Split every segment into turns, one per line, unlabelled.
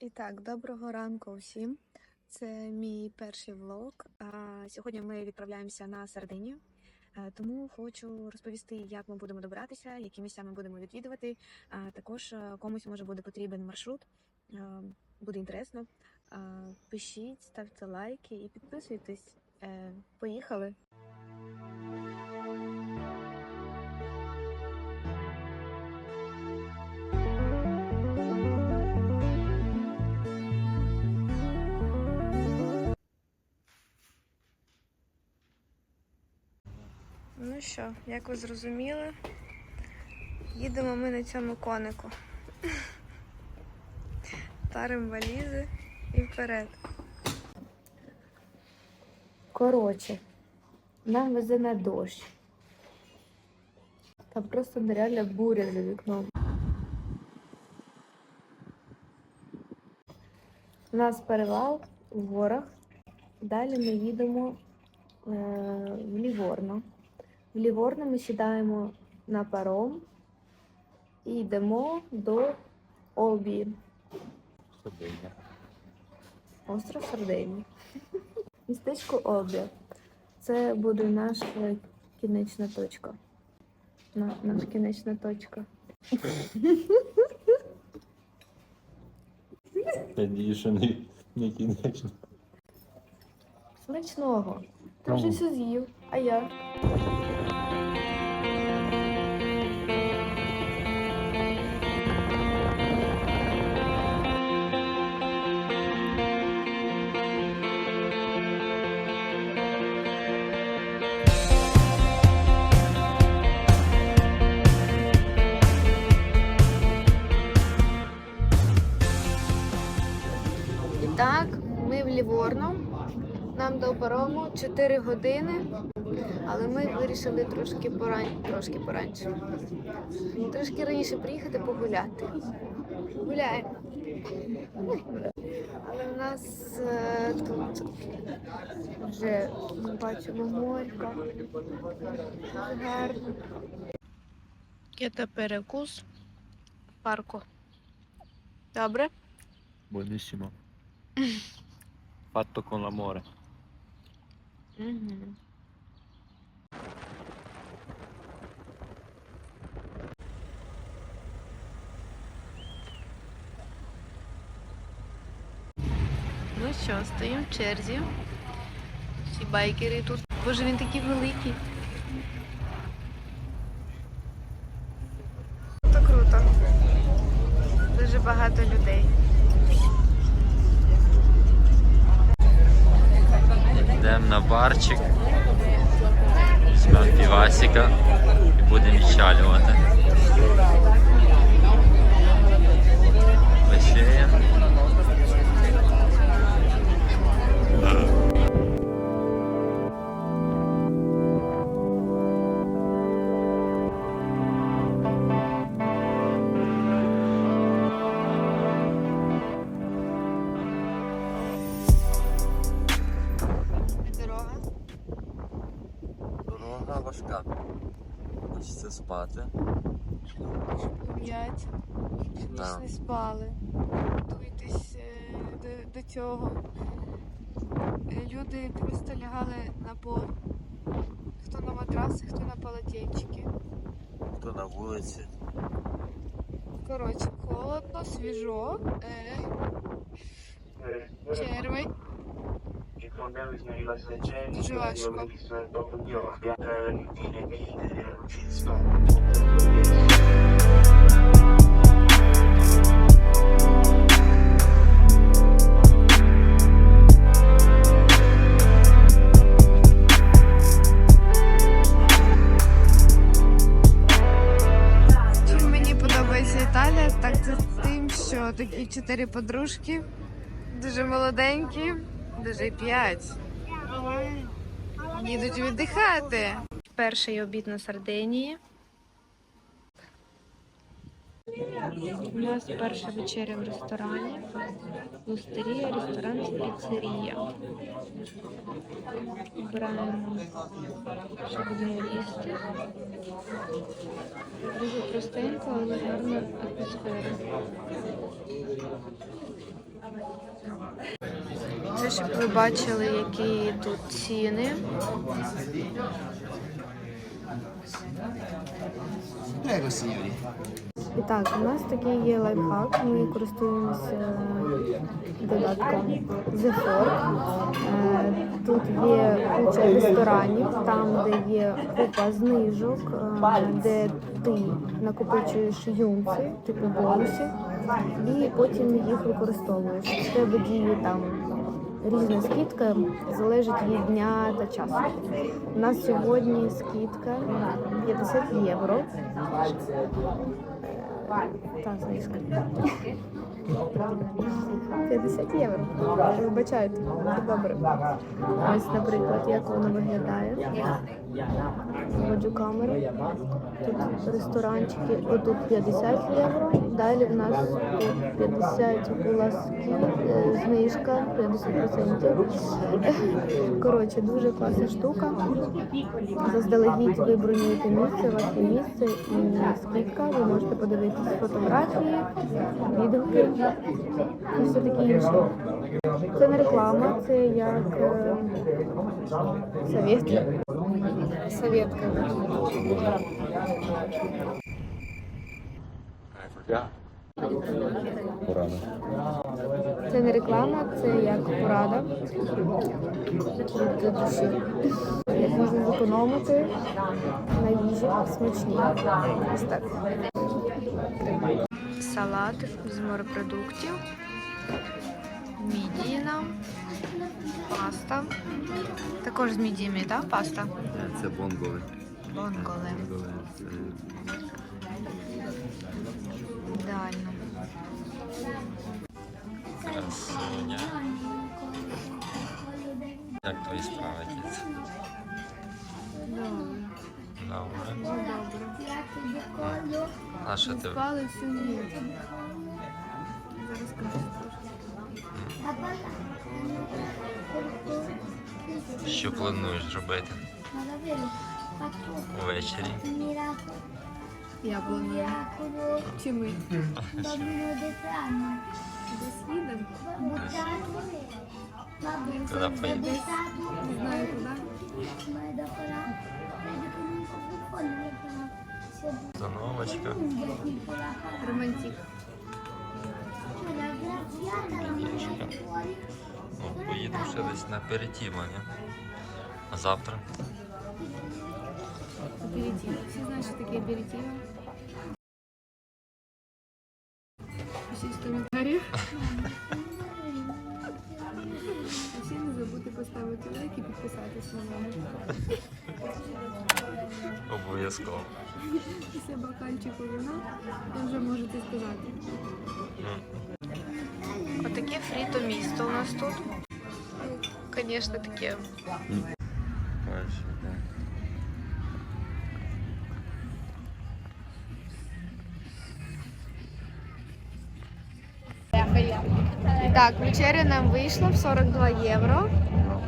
І так, доброго ранку всім. Це мій перший влог. Сьогодні ми відправляємося на Сардинію, Е, тому хочу розповісти, як ми будемо добиратися, які місця ми будемо відвідувати. Також е, комусь може буде потрібен маршрут. Е, Буде інтересно. Пишіть, ставте лайки і підписуйтесь. Поїхали! Ну що, як ви зрозуміли, їдемо ми на цьому конику. Тарим валізи і вперед. Коротше, нам везе на дощ. Там просто нереальна буря за вікном. У нас перевал в горах. Далі ми їдемо е, в Ліворно. В Ліворно ми сідаємо на паром і йдемо до Обі,
Сардинія.
остров Сардинії. Містечко Обі. Це буде наша кінечна точка. На, наша кінечна точка.
Тоді ще не, не кінечно.
Смачного. Ти вже все з'їв, а я. Парому 4 години, але ми вирішили трошки поран... трошки пораньше. Трошки раніше приїхати погуляти. Гуляємо. Але в нас е, тут вже ми бачимо морька. Дуже гарно. Це перекус в парку. Добре?
Buonissimo. Fatto con l'amore.
Угу. Ну що, стоїмо в черзі. Всі байкери тут. Боже, він такий великий. Круто, круто. Дуже багато людей.
Йдемо на барчик. Візьмемо півасика і будемо відчалювати.
Не спали. Готуйтесь е, до, до цього. Е, Люди просто лягали на пол. Хто на матраси, хто на полотенчики.
Хто на вулиці.
Коротше, холодно, свіжо. Е, червень. Дуже важко. Чотири подружки, дуже молоденькі, дуже п'ять. Їдуть віддихати. Перший обід на Сардинії. У нас перша вечеря в ресторані. Лустерія, ресторан піцерія. Обираємо, будемо їсти. Дуже простенько, але гарна атмосфера. Це щоб ви бачили, які тут ціни.
Prego signori.
І так, у нас такий є лайфхак. Ми користуємося додатком The Fork. Е, Тут є куча ресторанів, там, де є купа знижок, е, де ти накопичуєш юнци, типу бонусів, і потім їх використовуєш. В тебе діє там різна скидка, залежить від дня та часу. У нас сьогодні скидка 50 євро. Та знижка. 50 євро. Вибачайте, це добре. Ось, наприклад, як воно виглядає. Вводжу камеру. Тут ресторанчики, отут 50 євро. Далі в нас тут 50 куласки, е, знижка, 50%. Коротше, дуже класна штука. Заздалегідь ви бронюєте місце, у вас є місце і скидка. Ви можете подивитися фотографії, відгуки і все таке інше. Це не реклама, це як е, совет. Советка. Це не реклама, це як порада душі. Як можна зекономити на їжі смачні. Ось так. Салат з морепродуктів, мідіна, паста. Також з мідіями, так? Паста?
Це бонголи.
Бонголе. Ідеально.
Красуня. Як твої справи, кіць?
Добре.
Добре. А що ти?
Спали всю ніч. Зараз скажу.
Що плануєш робити ввечері?
Я планую. Чи ми?
Vabbè,
Куди поїдеш?
Не знаю куди.
parata,
Романтик.
Ну, поїдемо ще десь на ні? А завтра?
Аперитив. Всі знають, що таке аперитив? Пишіть в коментарях. А ще не забудьте поставити лайк і підписатись на мене.
Обов'язково.
Після бокальчику вина ви вже можете сказати. Отаке фріто місто у нас тут. Звісно, таке.
Бачиш, да.
Так, вечеря нам вийшла в 42 євро.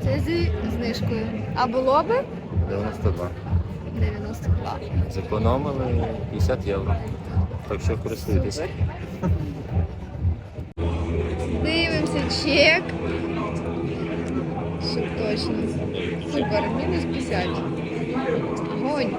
Це зі знижкою. А було би
92.
92.
Зекономили 50 євро. Так що користуйтесь.
Дивимося чек. Точно. Супер, мінус 50. Огонь.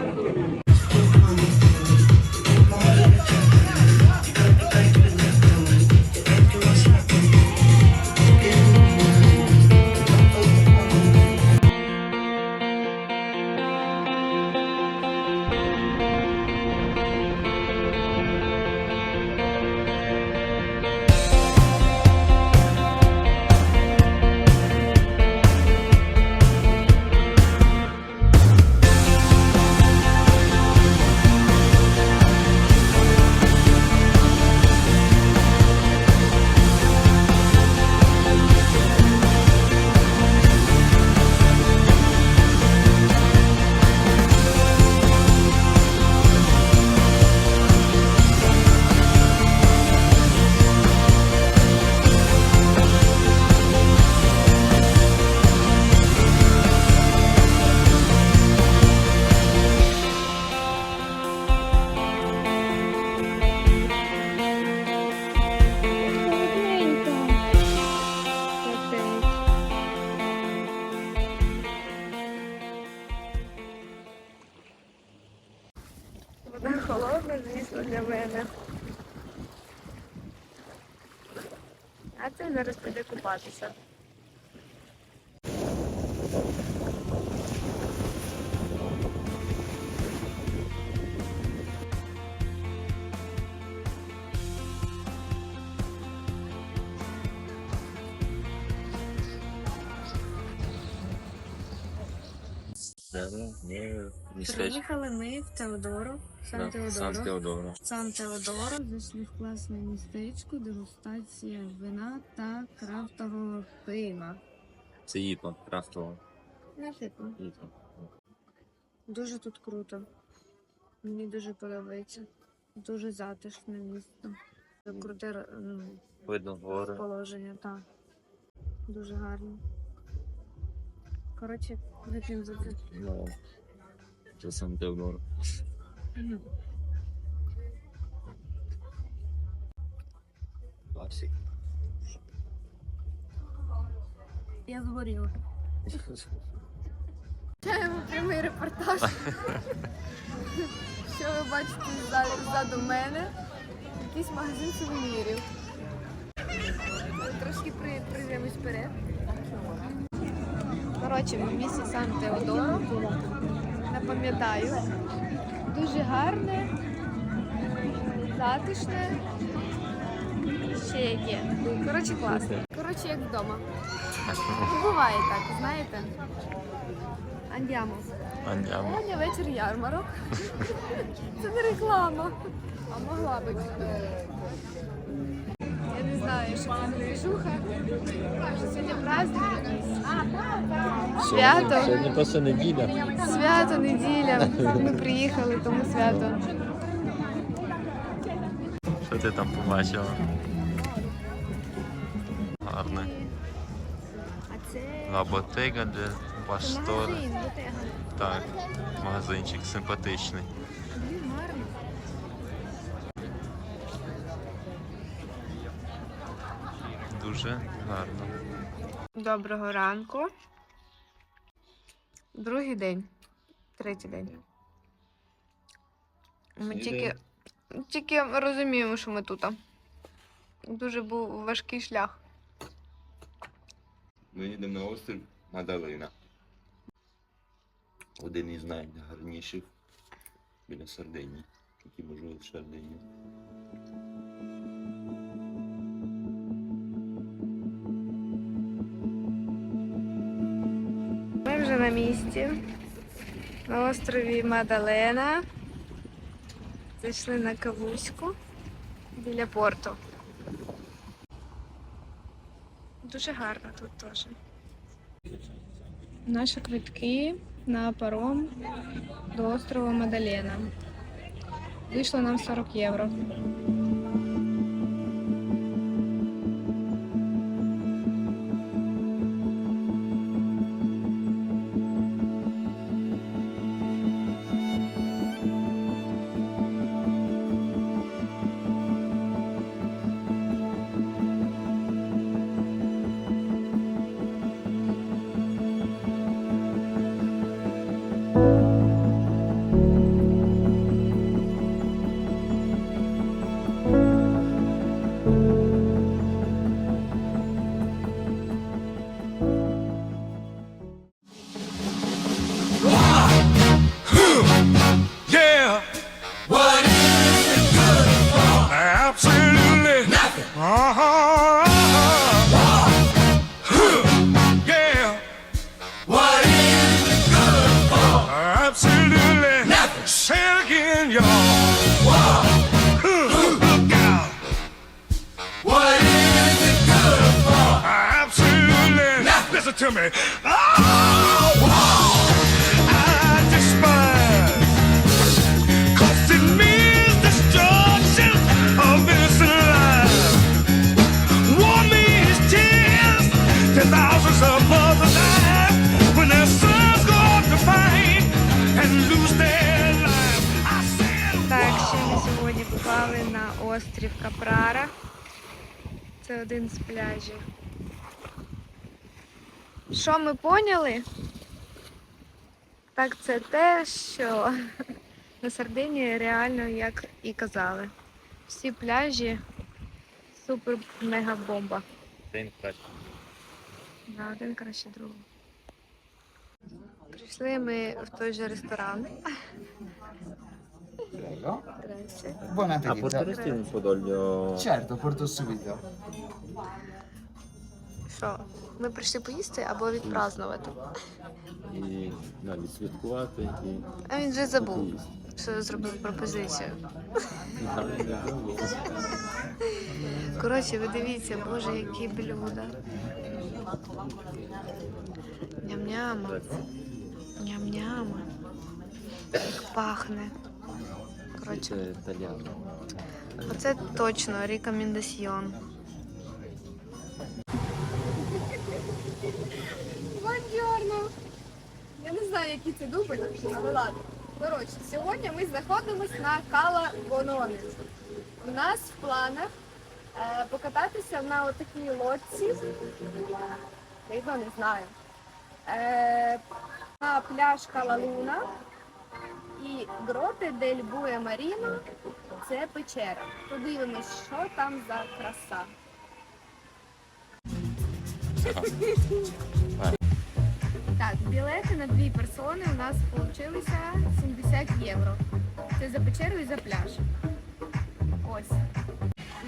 Приїхали ми в Теодору, Сан. Теодоро. Сан Теодоро зайшли в класне містечко, дегустація вина та крафтового пива.
Це їпа, крафтово.
Не типу. Дуже тут круто. Мені дуже подобається. Дуже затишне місто. Круте ну,
Видно гори.
положення, так. Дуже гарно. Коротше, вип'ємо за це.
Ну, це сам.
Мгм.
Класик.
Я згоріла. Чаємо прямий репортаж. Що ви бачите ззаду, мене? Якийсь магазин сувенірів. Трошки при, прийдемось вперед. Коротше, в місті Сан Теодоро. Не пам'ятаю. Дуже гарне, затишне. Ще яке. Коротше, класно. Коротше, як вдома. Буває так, знаєте. Андіамо.
Андямо.
Сьогодні вечір ярмарок. Це не реклама. А могла би. Я не знаю, що це движуха. Сьогодні. Свято.
Сьогодні просто неділя.
Свято, неділя. Ми приїхали, тому свято.
Що ти там побачила? Гарне.
А це
La bottega del Pastore.
магазин, ботега.
Так, магазинчик симпатичний. Дуже гарно.
Доброго ранку. Другий день. Третій день. Ми тільки, тільки розуміємо, що ми тут. Дуже був важкий шлях.
Ми їдемо на острів Мадалина. Один із найгарніших біля Сардинії, які можливо в Сардинії.
Вже на місці. На острові Мадалена. Зайшли на кавуську біля порту. Дуже гарно тут теж. Наші квитки на паром до острова Мадалена. Вийшло нам 40 євро.
To me. Oh, I despise. Cause it means destruction of innocent lives. War means tears to thousands of mothers die when their sons go off to fight and lose their lives. I said,
Так, ще ми сьогодні попали на острів Капрара. Це один з пляжів. Що ми поняли? Так це те, що на Сардинії реально, як і казали. Всі пляжі супер мега бомба.
День краще.
Да, один краще другого. Прийшли ми в той же ресторан.
Prego.
Здрасте.
Buon
А
appetito.
потерести un подолью.
Certo, porto subito.
Ми прийшли поїсти або відпразнувати.
І да, відсвяткувати і
А він вже забув, що зробив пропозицію. Коротше, ви дивіться, боже, які блюда. Ням-няма. Ням-няма. Як пахне. Коротше, оце точно рекомендаціон.
Бонджорно! Я не знаю, які це дубль, але ладно. Коротше, сьогодні ми знаходимося на Кала Бонони. У нас в планах е, покататися на отакій лодці. Я не знаю. Е, на пляж Кала Луна і гроти Дель Буе Маріно. Це печера. Подивимось, що там за краса. Так, білети на дві персони у нас вийшли 70 євро. Це за печеру і за пляж. Ось.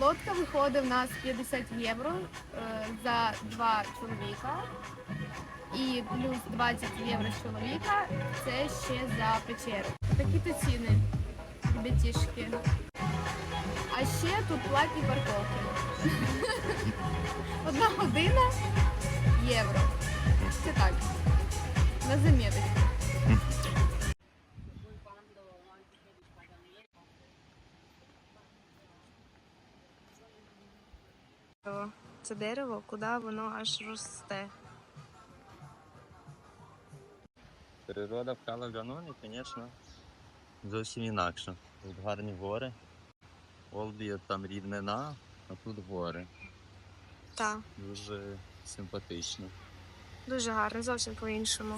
Лодка виходить у нас 50 євро е, за два чоловіка. І плюс 20 євро з чоловіка це ще за печеру. Такі то ціни, ребятішки. А ще тут платні парковки. Одна година євро. Це так. На заміточку.
Це дерево, куди воно аж росте.
Природа в Калаганоні, звісно, зовсім інакша. Тут гарні гори. Олбія там рівнина, а тут гори.
Так,
Дуже симпатично.
Дуже гарно, зовсім по-іншому.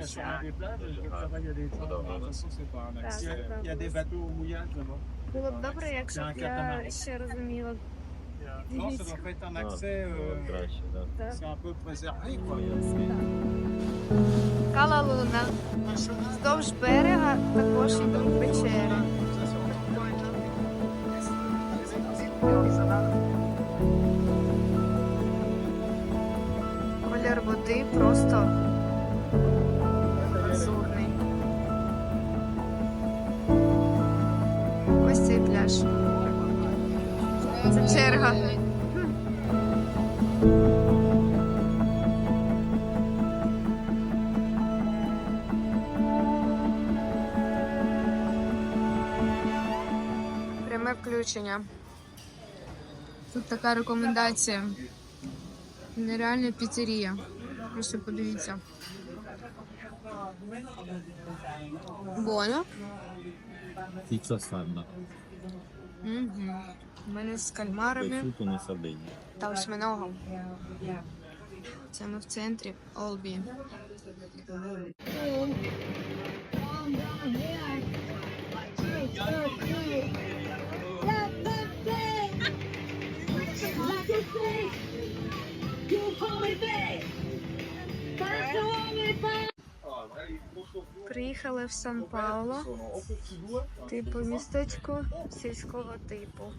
Il y a sûrement des plages, je vois il y a des.
Voilà.
De façon, c'est pas un accès. Il y a des bateaux au mouillage là-bas.
Було б добре, якщо б я ще розуміла.
Non, ça doit être un accès. Euh. C'est un peu préservé, quoi.
Кала Луна. Вздовж берега також йдуть печери. Колір води просто черга. Пряме включення. Тут така рекомендація. Нереальна піцерія. Просто подивіться. Боно.
Піца сальна.
Угу. У мене з кальмарами
Тут не сардині.
та осьминогом. Це ми в центрі Олбі. Приїхали в Сан Пауло, типу містечко сільського типу.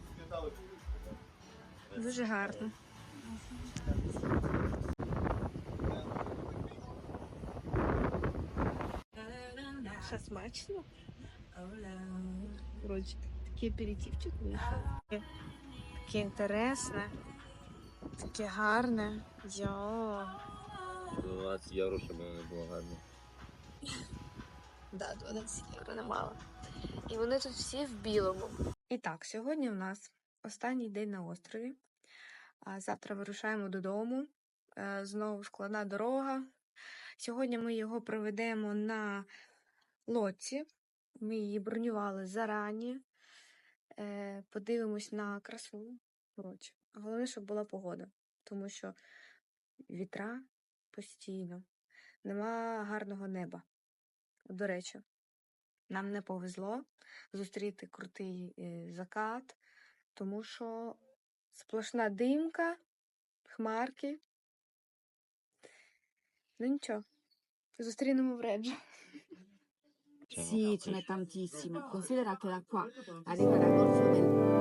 Дуже гарно. Що смачно? Коротше, Такий аперитивчик вийшов. Таке інтересне, таке гарне. Йо.
20 євро, щоб не було гарно.
Да, 12 євро немало. І вони тут всі в білому. І так, сьогодні в нас останній день на острові. Завтра вирушаємо додому. Е, Знову складна дорога. Сьогодні ми його проведемо на лодці. Ми її бронювали зарані. Е, Подивимось на красу. Коротше, головне, щоб була погода, тому що вітра постійно. Нема гарного неба. До речі, нам не повезло зустріти крутий е, закат, тому що сплошна димка, хмарки. Ну нічого, зустрінемо в Реджо.
Sì, ce n'è tantissime. Considera che da qua arriva da Golfo del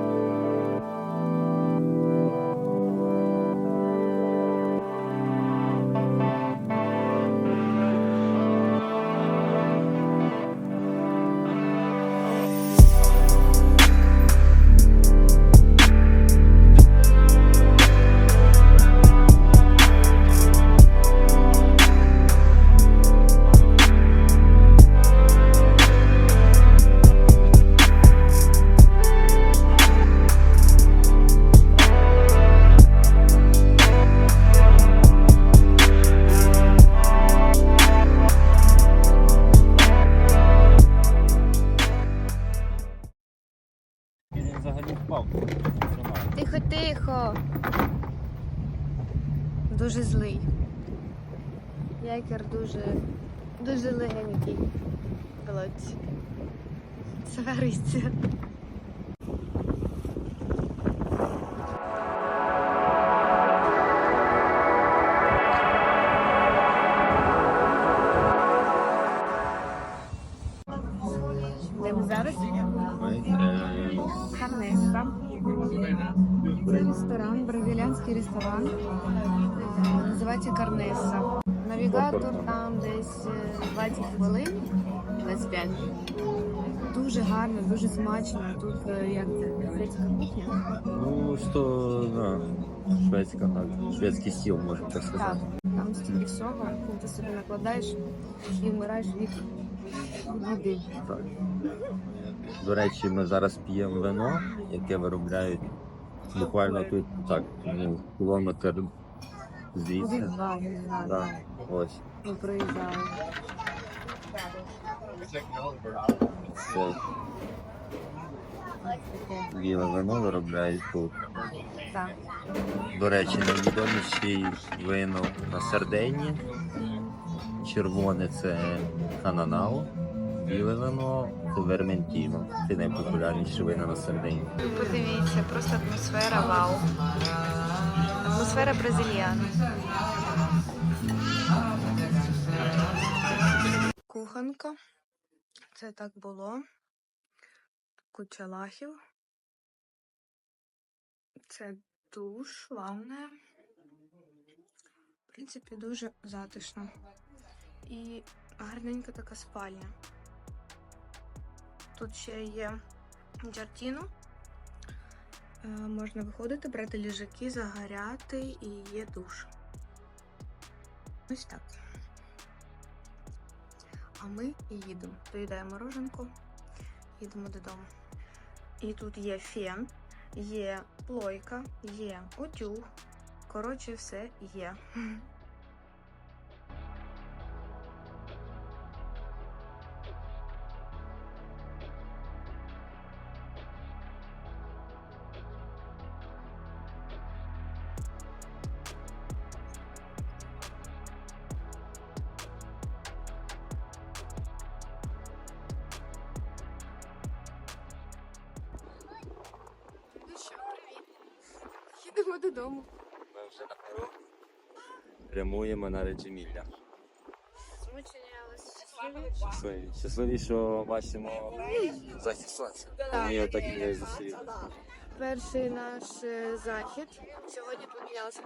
Це ресторан, бразилянський ресторан. Е, Називається Карнеса. Навігатор там десь е, 20 хвилин, 25. Дуже гарно, дуже смачно. Тут е, як це шведська кухня.
Ну, що, да, шведська, так. Шведський стіл, можна так
Так,
сказати.
там стільки всього, ти собі накладаєш і вмираєш від їди.
Так. До речі, ми зараз п'ємо вино, яке виробляють буквально тут так, ну, кілометр звідси. Да, ось.
Ми проїжджали.
Це біле вино виробляють тут.
Так.
До речі, найвідоміші вино на Сардині. Червоне це Хананао, біле вино це Верментіно. Це найпопулярніші вина на Сардині.
Подивіться, просто атмосфера вау. Атмосфера бразильяна. Кухонка. Це так було. Куча лахів. Це душ, ванна. В принципі, дуже затишно. І гарненька така спальня. Тут ще є джардіно. Е, Можна виходити, брати ліжаки, загоряти і є душ. Ось так. А ми їдемо. Доїдаємо мороженку, їдемо додому. І тут є фен, є плойка, є утюг. Коротше, все є.
на Реджимілля.
Змучені, щасливі.
Щасливі. Що бачимо захід сонця. Ми його так і не зустріли.
Перший наш е, захід. Сьогодні помінялося.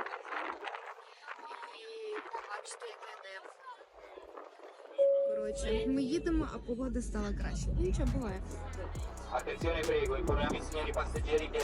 І побачите, яке небо. Коротше, ми їдемо, а погода стала краще. Нічого буває.
Attenzione prego, informiamo i signori passeggeri che